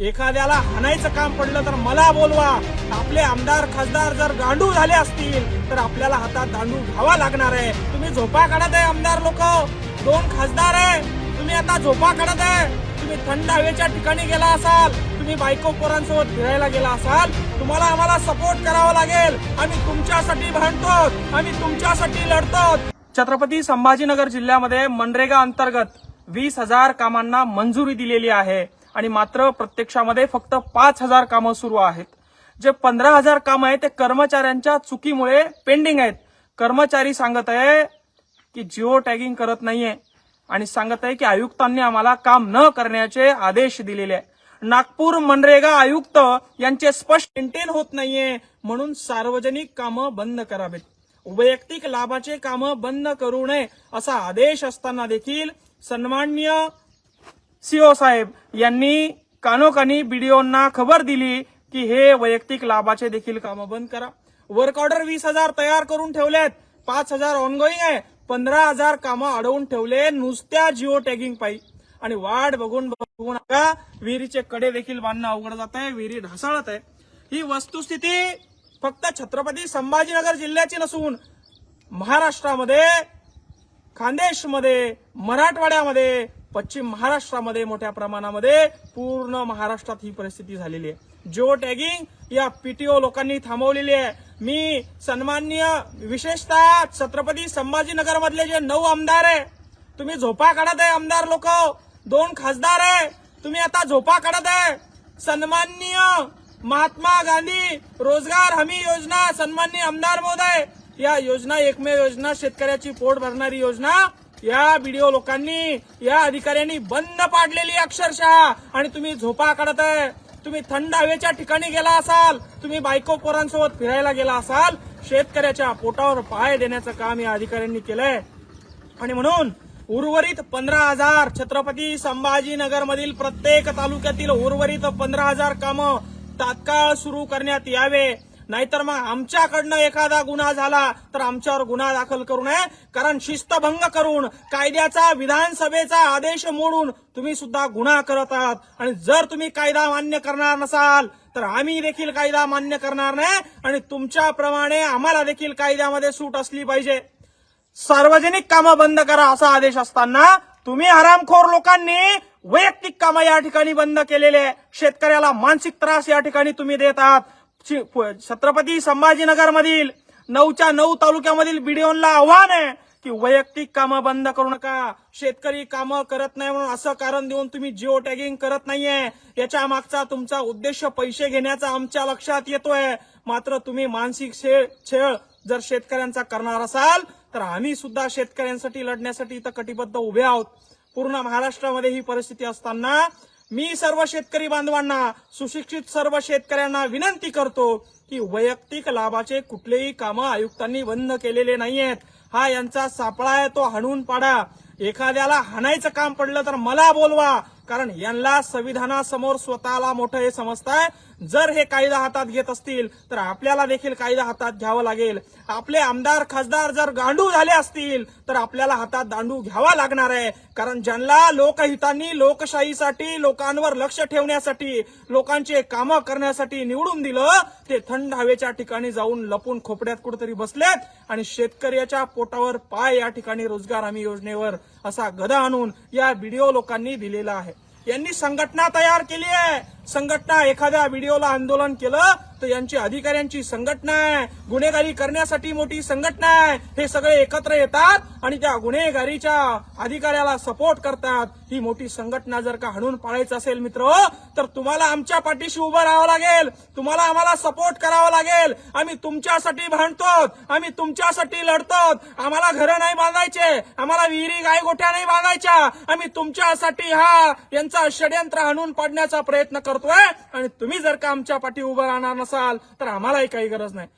एखाद्याला हाणायचं काम पडलं तर मला बोलवा. आपले आमदार खासदार जर गांडू झाले असतील तर आपल्याला हातात दांडू घ्यावा लागणार आहे. तुम्ही झोपा काढत आहे आमदार लोक. दोन खासदार आहे. तुम्ही आता झोपा काढत आहे. तुम्ही थंड हवेच्या ठिकाणी गेला असाल. तुम्ही बायको पोरांसोबत फिरायला गेला असाल. तुम्हाला आम्हाला सपोर्ट करावा लागेल. आम्ही तुमच्यासाठी भांडतो. आम्ही तुमच्यासाठी लढतो. छत्रपती संभाजीनगर जिल्ह्यामध्ये मनरेगा अंतर्गत वीस हजार कामांना मंजुरी दिलेली आहे. आणि मात्र प्रत्यक्षामध्ये फक्त पाच हजार कामं सुरू आहेत. जे पंधरा हजार काम आहे ते कर्मचाऱ्यांच्या चुकीमुळे पेंडिंग आहेत. कर्मचारी सांगत आहे की जिओ टॅगिंग करत नाहीये आणि सांगत आहे की आयुक्तांनी आम्हाला काम न करण्याचे आदेश दिलेले आहे नागपूर मनरेगा आयुक्त यांचे स्पष्ट मेंटेन होत नाहीये. म्हणून सार्वजनिक कामं बंद करावेत. वैयक्तिक लाभाचे कामं बंद करू नये असा आदेश असताना देखील सन्मान्य सीओ साहेब यांनी कानोकानी बीडीओंना खबर दिली की हे वैयक्तिक लाभाचे देखील कामं बंद करा. वर्क ऑर्डर वीस हजार तयार करून ठेवलेत. पाच हजार ऑनगोईंग आहे. पंधरा हजार कामं अडवून ठेवले. नुसत्या जिओ टॅगिंग पायी. आणि वाट बघून बघून नका. विहिरीचे कडे देखील बांधणं अवघड जात आहे. विहिरी ढासळत आहे. ही वस्तुस्थिती फक्त छत्रपती संभाजीनगर जिल्ह्याची नसून महाराष्ट्रामध्ये खानदेशमध्ये मराठवाड्यामध्ये पश्चिम महाराष्ट्रामध्ये मोठ्या प्रमाणामध्ये पूर्ण महाराष्ट्रात ही परिस्थिती झालेली आहे. जिओ टॅगिंग या पीटीओ लोकांनी थांबवलेली आहे. मी सन्माननीय विशेषतः छत्रपती संभाजीनगर मधले जे नऊ आमदार आहे तुम्ही झोपा काढत आहे आमदार लोक. दोन खासदार आहे तुम्ही आता झोपा काढत आहे. सन्माननीय महात्मा गांधी रोजगार हमी योजना सन्माननीय आमदार महोदय. या योजना एकमेव योजना शेतकऱ्याची पोट भरणारी योजना या बीडीओ लोकांनी या अधिकाऱ्यांनी बंद पाडलेली अक्षरशः. आणि तुम्ही झोपा काढत आहे. तुम्ही थंड हवेच्या ठिकाणी गेला असाल तुम्ही बायको पोरांसोबत फिरायला गेला असाल शेतकऱ्याच्या पोटावर पाय देण्याचं काम या अधिकाऱ्यांनी केलंय. आणि म्हणून उर्वरित पंधरा हजार छत्रपती संभाजीनगर मधील प्रत्येक तालुक्यातील उर्वरित पंधरा हजार कामं तात्काळ सुरू करण्यात यावे. नाहीतर मग आमच्याकडनं एखादा गुन्हा झाला तर आमच्यावर गुन्हा दाखल करू नये. कारण शिस्तभंग करून कायद्याचा विधानसभेचा आदेश मोडून तुम्ही सुद्धा गुन्हा करत आहात. आणि जर तुम्ही कायदा मान्य करणार नसाल तर आम्ही देखील कायदा मान्य करणार नाही आणि तुमच्याप्रमाणे आम्हाला देखील कायद्यामध्ये सूट असली पाहिजे. सार्वजनिक कामं बंद करा असा आदेश असताना तुम्ही हरामखोर लोकांनी वैयक्तिक कामं या ठिकाणी बंद केलेले आहे. शेतकऱ्याला मानसिक त्रास या ठिकाणी तुम्ही देत आहात. छत्रपती संभाजीनगर मधील नऊच्या नऊ तालुक्यामधील बीडीओला आव्हान आहे की वैयक्तिक कामं बंद करू नका. शेतकरी कामं करत नाही म्हणून असं कारण देऊन तुम्ही जिओ टॅगिंग करत नाहीये. याच्या मागचा तुमचा उद्देश पैसे घेण्याचा आमच्या लक्षात येतोय. मात्र तुम्ही मानसिक छेळ जर शेतकऱ्यांचा करणार असाल तर आम्ही सुद्धा शेतकऱ्यांसाठी लढण्यासाठी इथं कटिबद्ध उभे आहोत. पूर्ण महाराष्ट्रामध्ये ही परिस्थिती असताना मी सर्व शेतकरी बांधवांना सुशिक्षित सर्व शेतकऱ्यांना विनंती करतो की वैयक्तिक लाभाचे कुठलेही कामं आयुक्तांनी बंद केलेले नाहीयेत. हा यांचा सापळा आहे तो हाणून पाडा. एखाद्याला हाणायचं काम पडलं तर मला बोलवा कारण यांना संविधानासमोर स्वतःला मोठं हे समजताय. जर हे कायदा हातात घेत असतील तर आपल्याला देखील कायदा हातात घ्यावा लागेल. आपले आमदार खासदार जर गांडू झाले असतील तर आपल्याला हातात दांडू घ्यावा लागणार आहे. कारण ज्यांना लोकहितांनी लोकशाहीसाठी लोकांवर लक्ष ठेवण्यासाठी लोकांचे कामं करण्यासाठी निवडून दिलं ते थंड हवेच्या ठिकाणी जाऊन लपून खोपड्यात कुठेतरी बसलेत आणि शेतकऱ्याच्या पोटावर पाय या ठिकाणी रोजगार हमी योजनेवर असा गदा आणून या व्हिडिओ लोकांनी दिलेला आहे. यांनी संघटना तयार केली आहे. संघटना एखाद्या व्हिडिओला आंदोलन केलं तर यांची अधिकाऱ्यांची संघटना आहे. गुन्हेगारी करण्यासाठी मोठी संघटना आहे. हे सगळे एकत्र येतात आणि त्या गुन्हेगारीच्या अधिकाऱ्याला सपोर्ट करतात. ही मोठी संघटना जर का हणून पाळायचं असेल मित्र तर तुम्हाला आमच्या पाठीशी उभं राहावं लागेल. तुम्हाला आम्हाला सपोर्ट करावा लागेल. आम्ही तुमच्यासाठी भांडतो आम्ही तुमच्यासाठी लढतो आम्हाला घरं नाही बांधायचे. आम्हाला विहिरी गाय गोठ्या नाही बांधायच्या. आम्ही तुमच्यासाठी हा यांचा षडयंत्र हणून पाडण्याचा प्रयत्न करतो करतोय आणि तुम्ही जर का आमच्या पाठी उभं राहणार नसाल तर आम्हालाही काही गरज नाही.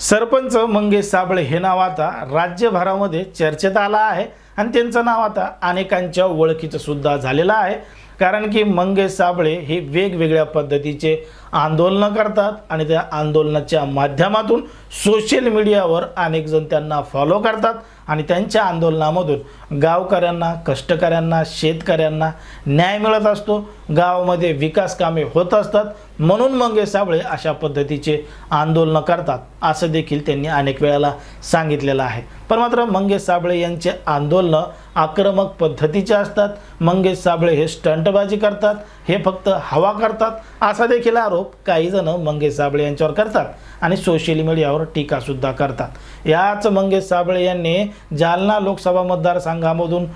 सरपंच मंगेश साबळे हे नाव आता राज्यभरामध्ये चर्चेत आलं आहे आणि त्यांचं नाव आता अनेकांच्या ओळखीचं सुद्धा झालेलं आहे. कारण की मंगेश साबळे हे वेगवेगळ्या पद्धतीचे आंदोलनं करतात आणि त्या आंदोलनाच्या माध्यमातून सोशल मीडियावर अनेक जण त्यांना फॉलो करतात आणि त्यांच्या आंदोलनामधून गावकऱ्यांना कष्टकऱ्यांना शेतकऱ्यांना न्याय मिळत असतो. गावामध्ये विकास कामे होत असतात. म्हणून मंगेश साबळे अशा पद्धतीचे आंदोलनं करतात असं देखील त्यांनी अनेक वेळेला सांगितलेलं आहे. पण मात्र मंगेश साबळे यांचे आंदोलनं आक्रमक पद्धतीचे असतात. मंगेश साबळे हे स्टंटबाजी करतात. हे फक्त हवा करतात. असा देखील आरोप काही जण मंगेश साबळे यांच्यावर करतात आणि सोशल मीडियावर टीकासुद्धा करतात. याच मंगेश साबळे यांनी जालना लोकसभा मतदारसंघामधून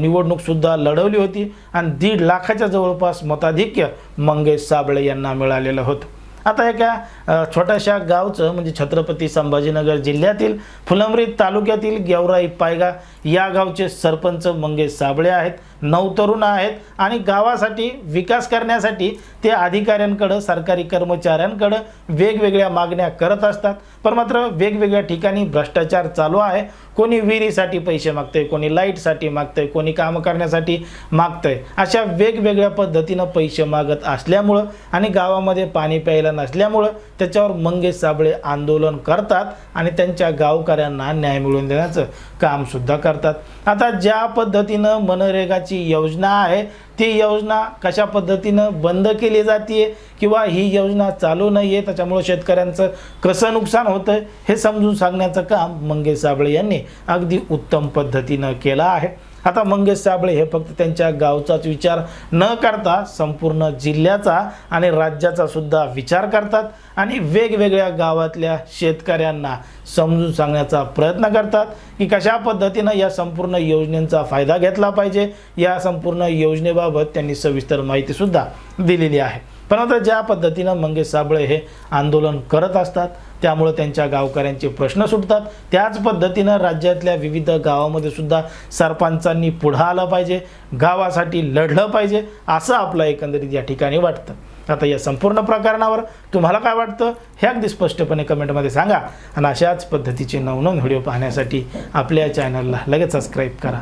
निवडणूकसुद्धा लढवली होती आणि दीड लाखाच्या जवळपास मताधिक्य मंगेश साबळे यांना मिळालेलं होतं. आता एका छोट्याशा गावचं म्हणजे छत्रपती संभाजीनगर जिल्ह्यातील फुलंब्री तालुक्यातील गेवराई पायगा या गावचे सरपंच मंगेश साबळे आहेत. नऊ तरुण आहेत आणि गावासाठी विकास करण्यासाठी ते अधिकाऱ्यांकडं सरकारी कर्मचाऱ्यांकडं वेगवेगळ्या मागण्या करत असतात. पण मात्र वेगवेगळ्या ठिकाणी भ्रष्टाचार चालू आहे. कोणी विहिरीसाठी पैसे मागतंय कोणी लाईटसाठी मागतंय कोणी कामं करण्यासाठी मागतंय अशा वेगवेगळ्या पद्धतीनं पैसे मागत असल्यामुळं आणि गावामध्ये पाणी प्यायला नसल्यामुळं त्याच्यावर मंगेश साबळे आंदोलन करतात आणि त्यांच्या गावकऱ्यांना न्याय मिळवून देण्याचं कामसुद्धा करतात. आता ज्या पद्धतीनं मनरेगाची योजना आहे ती योजना कशा पद्धतीनं बंद केली जाते किंवा ही योजना चालू नाही आहे त्याच्यामुळं शेतकऱ्यांचं कसं नुकसान होतं हे समजून सांगण्याचं काम मंगेश साबळे यांनी अगदी उत्तम पद्धतीनं केलं आहे. आता मंगेश साबळे हे फक्त त्यांच्या गावचाच विचार न करता संपूर्ण जिल्ह्याचा आणि राज्याचा सुद्धा विचार करतात आणि वेगवेगळ्या गावातल्या शेतकऱ्यांना समजून सांगण्याचा प्रयत्न करतात की कशा पद्धतीनं या संपूर्ण योजनेचा फायदा घेतला पाहिजे. या संपूर्ण योजनेबाबत त्यांनी सविस्तर माहितीसुद्धा दिलेली आहे. पण आता ज्या पद्धतीनं मंगेश साबळे हे आंदोलन करत असतात त्यामुळं त्यांच्या गावकऱ्यांचे प्रश्न सुटतात. त्याच पद्धतीनं राज्यातल्या विविध गावामध्ये सुद्धा सरपंचांनी पुढं आलं पाहिजे गावासाठी लढलं पाहिजे असं आपलं एकंदरीत या ठिकाणी वाटतं. आता या संपूर्ण प्रकरणावर तुम्हाला काय वाटतं? हे अगदी स्पष्टपणे कमेंटमध्ये सांगा. आणि अशाच पद्धतीचे नवनवीन व्हिडिओ पाहण्यासाठी आपल्या चॅनलला लगेच सबस्क्राईब करा.